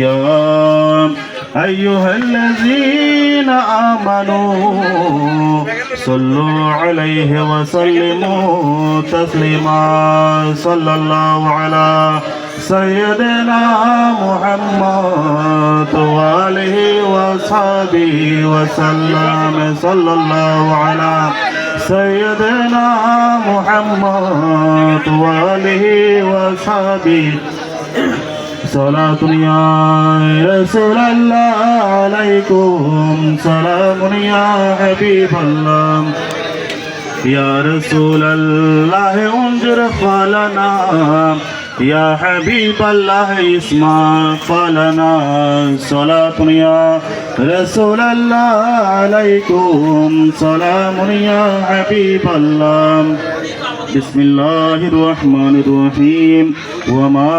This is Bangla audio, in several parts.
يا أيها الذين آمنوا صلوا عليه وسلموا تسليما. صلى الله على سيدنا محمد وآله وأصحابه وسلم. صلى الله على سيدنا محمد وآله وأصحابه. صلاة يا رسول الله عليكم سلام يا حبيب الله يا رسول الله انظر فلنا يا حبيب الله اسمع فلنا صلاة يا رسول الله عليكم سلام يا حبيب الله بسم الله الرحمن الرحيم. وما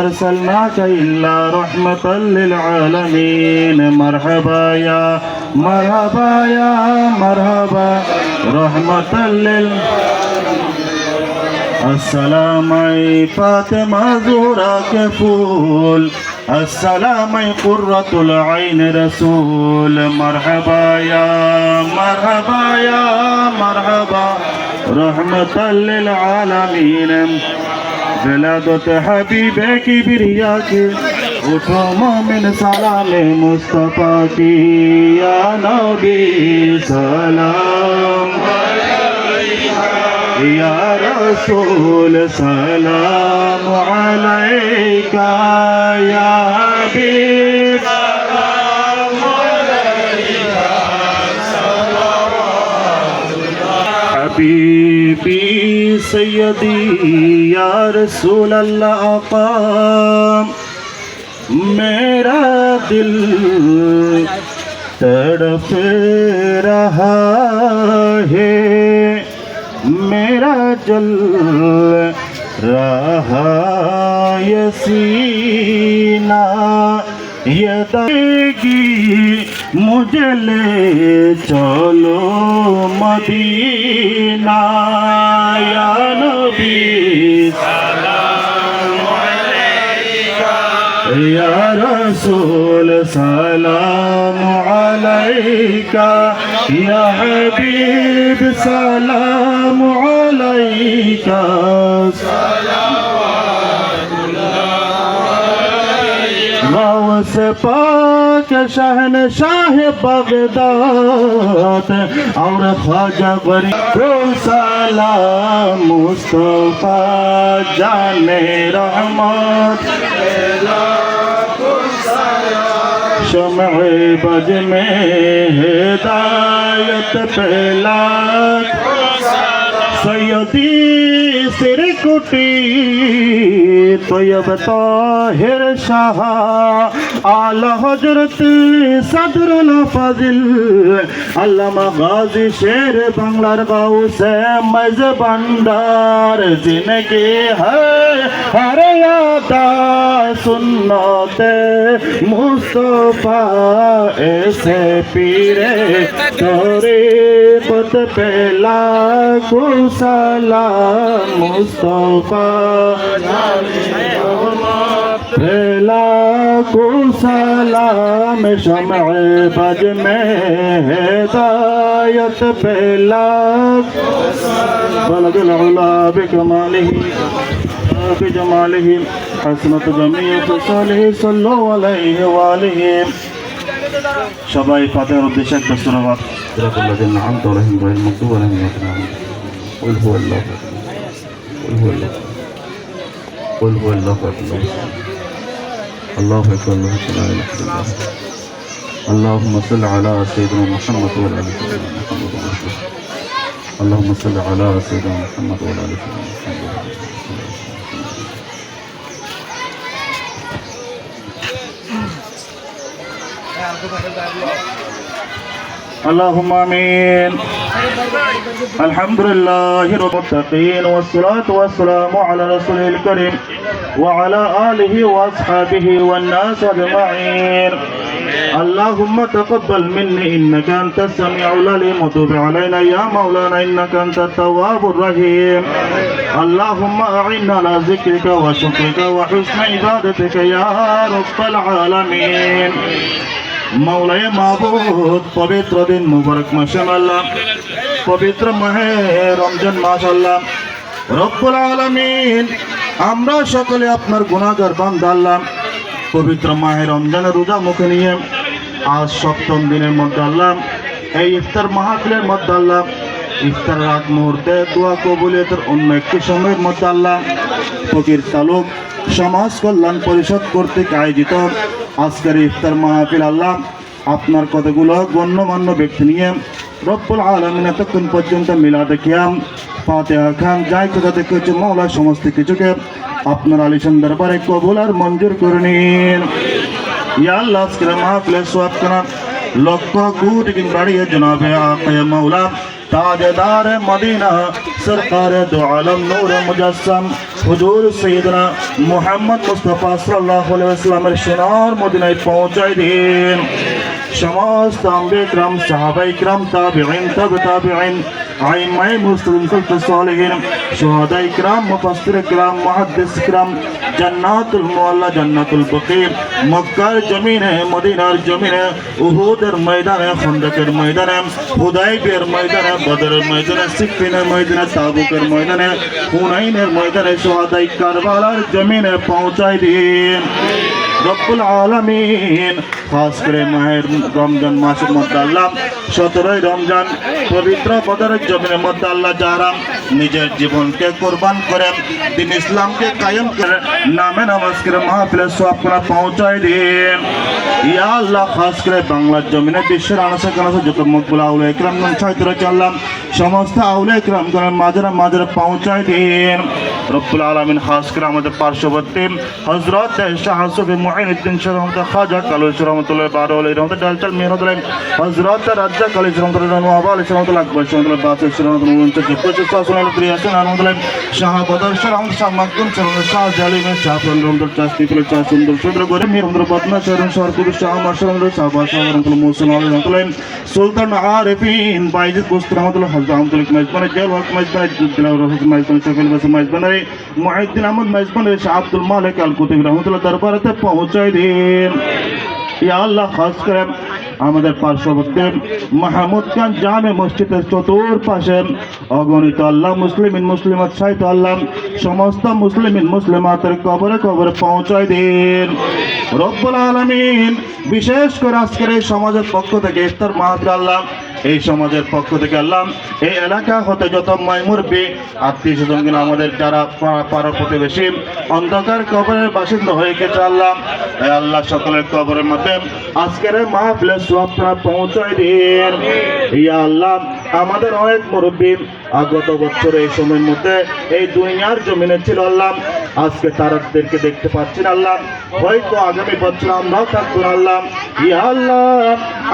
أرسلناك إلا رحمة للعالمين. مرحبا يا مرحبا يا مرحبا. رحمة لل. السلام أي فاطمة زورك فول. السلام أي قرة العين رسول. مرحبا يا مرحبا يا مرحبا. رحمة للعالمين جلادة حبيبك برياك وتوما من سلام مصطفى يا نبي سلام يا رسول سلام عليك يا حبيب حبیبی سیدی یا رسول اللہ آقا میرا دل تڑپ رہا ہے، میرا جل رہا یسینہ یدگی মুজলে চলো মদিনায় নবী يا رسول سلام عليك يا حبيب سلام عليك سلام عليك غوث پاک کے شہن شاہ بغداد اور خواجہ بری کو سلام مصطفیٰ جان رحمت شمع بج میں ہدایت پہلا سیدی سے কুটি তৈয়ব তাহের শাহ। আলা হজরত সাদরুল ফাজিল, আল্লামা গাজী শের বাংলার গাউসে মজ বান্দার জিনগে হর হর আতা সুন্নতে মুস্তফা এসে পীরে তোরে পত পেলা কুসালা মুস্ত মুস্তফা ফেলা কুসালাম শমে বজ মে হেদায়ত ফেলা بلغ العلا بكماله بجماله حسنة جميع خصاله صلوا عليه وآله সবাই ফাতেহার উদ্দেশ্যে একটা সুরাবাদ রাকুল্লাহ আলাইহি ওয়া আলিহি قل هو الله قل هو الله أكبر الله أكبر الله لا إله إلا الله. اللهم صل على سيدنا محمد وعلى آل سيدنا محمد. اللهم صل على سيدنا محمد وعلى آل سيدنا محمد. اللهم آمين. الحمد لله رب المتقين والصلاة والسلام على رسوله الكريم وعلى آله وأصحابه والناس أجمعين. اللهم تقبل مني إنك أنت السميع العليم وتب علينا يا مولانا إنك أنت التواب الرحيم. اللهم أعنا على ذكرك وشكرك وحسن عبادتك يا رب العالمين. মৌলায় মাহবুদ পবিত্র দিন মুবারক মাসে আল্লাহ পবিত্র মাহে রমজান মাস আল্লাহ রব্বুল আলামিন, আমরা সকলে আপনার গুণাগার বান্দা আল্লাহ। পবিত্র মাহে রমজানের রোজা মুখে নিয়ে আজ সপ্তম দিনের মধ্যে আল্লাহ, এই ইফতার মাহফিলের মধ্যে আল্লাহ ইফতার রাত মুহূর্তে দোয়া কবুলিয়তের অন্য একটি সময়ের মধ্যে আল্লাহ, ফকির তালুক সমাজ কল্যাণ পরিষদ কর্তৃক আয়োজিত আজকের ইফতার মাহফিল আল্লাহ আপনার কতগুলো গণ্যমান্য ব্যক্তি নিয়ে রব্বুল আলমিন এতক্ষণ পর্যন্ত মিলা দেখিয়াম ফাতেহা খান, যাই কোথা থেকে হচ্ছে মৌলা সমস্ত কিছুকে আপনার আলিশান দরবারে কবুল আর মঞ্জুর করে নিন। আল্লাহ, আজকের মাহফিলের সোয়াব করা লক্ষ কোটি কিন বাড়িয়ে জনাবে আকায় تاجدار مدینہ، سرکار دو عالم نور مجسم، حضور سیدنا محمد مصطفیٰ صلی اللہ علیہ وسلم شنار مدینہ پہنچائی دین۔ সমস্ত আম্বেকরাম সাহাবাইকরাম তাবেইন তব তাবেইন আইমাই মুসলিম সলফ সালেহীন শুহাদাইকরাম মুফাসসিরকরাম মুহাদ্দিসকরাম জান্নাতুল মুআল্লা জান্নাতুল বাকি মক্কার জমিনে মদিনার জমিনে উহুদের ময়দানে খন্দকের ময়দানে হুদাইবের ময়দানে বদরের ময়দানে সিফিনের ময়দানে তাবুকের ময়দানে হুনাইনের ময়দানে শুহাদাই কারবালার জমিনে পৌঁছায় দিন রব্বুল আলামিন। খাস করে মায়ের রমজান মাসের মধ্যে আল্লাহ সতেরোই রমজান পবিত্র বদরের জমিনের মধ্যে আল্লাহ যারা নিজের জীবনকে কোরবান করেন, দিন ইসলামকে কায়েম করে নামে নামাজ করে মাহফিলে সব পৌঁছায় দিন। ইয়া আল্লাহ, খাস করে বাংলার জমিনে বিশ্বের আনাসে কানাসে যত মুখগুলো আউলে একরাম ছাইতে রয়েছে আল্লাহ সমস্ত আউলে একরাম করেন মাঝেরা মাঝেরা পৌঁছায় দিন। রব্বুল আলমিন খাস করে আমাদের পার্শ্ববর্তী হজরত শাহ সুফি মুহিনুদ্দিন শাহ রহমত খাজা কালুস রহমতুল্লাহ বারো আলী রহমত ডালচাল মেহরুদ্দিন হজরত রাজ্জা কালিস রহমতুল্লাহ নোয়াবা আলী রহমতুল্লাহ আকবর রহমতুল্লাহ বাসির রহমতুল্লাহ উনচল্লিশ পঁচিশ শাসন আলী প্রিয়াসন রহমতুল্লাহ শাহ বদর শাহ রহমত শাহ মাকদুম শাহ শাহ জালিম শাহ ফল রহমতুল শাহ স্টিফুল শাহ সুন্দর সুন্দর মির রহমতুল্লাহ বদনা শাহ শাহ কুদুর শাহ আমার শাহ বাদশাহ রহমতুল্লাহ মুসলিম আলী সুলতান আরিফিন বাইজিদ বুস্ত রহমতুল্লাহ হজরত রহমতুল্লাহ মাইজবানে জেল হক মাইজবানে দিলাউর রহমতুল্লাহ মাইজবানে শফিল বাসা মুহিদ্দিন আহমদ মাইজবানে শাহ আব্দুল মালিক আল কুতুব রহমতুল্লাহ দরবারেতে পৌঁছায় দিন। ইয়া আল্লাহ, খাস করে আমাদের পার্শ্ববর্তী মাহমুদ খান জামে মসজিদের চতুর্পাশে অগণিত আল্লাহ, মুসলিমিন, মুসলিমাত সাহিত্য আল্লাহ, সমস্ত মুসলিমিন, মুসলিমাতের কবরে কবরে পৌঁছায় দিন। রব্বুল আলমিন, বিশেষ করে আজকের এই সমাজের পক্ষ থেকে ইফতার মাহাত্র আল্লাহ এই সমাজের পক্ষ থেকে আল্লাহ, এই এলাকা হতে যত মাইমুরবি আত্মীয় স্বজন কিনা আমাদের যারা পাড়া প্রতিবেশী, অন্ধকার কবরের বাসিন্দা হয়ে গেছে আল্লাহ। এই আল্লাহ সকলের কবরের মধ্যে আজকের মাহফিলের সোয়াবটা পৌঁছায় দিন। ইয়া আল্লাহ, আমাদের অনেক মুরব্বী আগত বছর এই সময়ের মধ্যে এই দুনিয়ার জমিনে ছিল আল্লাহ। আজকে তারাদেরকে দেখতে পাচ্ছি না আল্লাহ। হয়তো আগামী বছর আমরাও থাকব আল্লাহ। ইয়া আল্লাহ,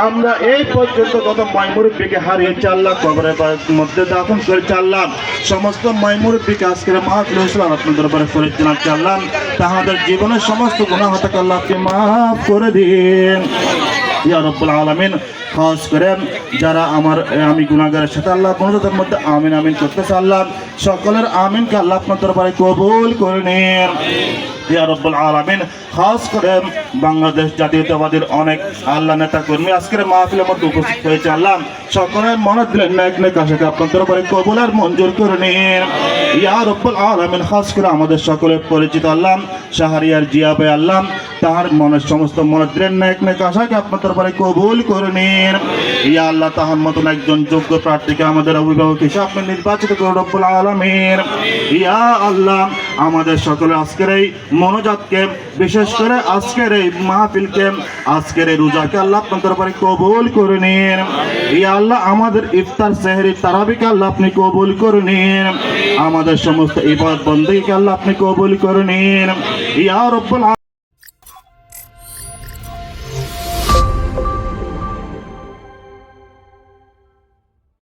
আমরা এই পর্যন্ত কত মাইমুরব্বীকে হারিয়েছি আল্লাহ কবরের মধ্যে দাফন করে চাল্লাম সমস্ত মাইমুরব্বীকে আজকের মাহফিল ইসলাম আপনার দরবারে করে জানাচ্ছি আল্লাহ তাহাদের জীবনের সমস্ত গুণা হতাকে আল্লাহ মাফ করে দিন। ইয়া রব্বুল আলামিন, খাস করে যারা আমার, আমি গুনাহগারের সাথে আল্লাহ বন্ধুদের মধ্যে আমিন আমিন করতেছে আল্লাহ, সকলের আমিনকে আল্লাহ আপনার দরবারে কবুল করে নিন। ইয়া রব্বুল আলামিন, খাস করে বাংলাদেশ জাতীয়তাবাদীর অনেক আল্লাহ নেতা কর্মী আজকের মাহফিলের মধ্যে উপস্থিত হয়েছে। আল্লাহ সকলের মনে দিলেন নায়ক নায়ক আশাকে আপনার দরবারে কবুল আর মঞ্জুর করে নিন। ইয়া রব্বুল আলামিন, খাস করে আমাদের সকলের পরিচিত আল্লাহ, শাহরিয়ার জিয়া ভাই আল্লাহ, তাহার মনের সমস্ত মনে দিলেন নায়ক নায়ক আশাকে আপনার দরবারে কবুল করে নিন। ইয়া আল্লাহ, তাহার মতন একজন যোগ্য প্রার্থীকে আমাদের অভিভাবক হিসেবে আপনি নির্বাচিত করে রব্বুল আলামিন। ইয়া আল্লাহ, আমাদের সকলে আজকের এই মনোজাতকে, বিশেষ করে আজকের এই মাহফিলকে, আজকের এই রোজাকে আল্লাহ আপনার দরবারে কবুল করে নিন। ইয়া আল্লাহ, আমাদের ইফতার সেহরি তারাবিকে আল্লাহ আপনি কবুল করে নিন। আমাদের সমস্ত ইবাদত বন্দীকে আল্লাহ আপনি কবুল করে নিন। ইয়া রব্বুল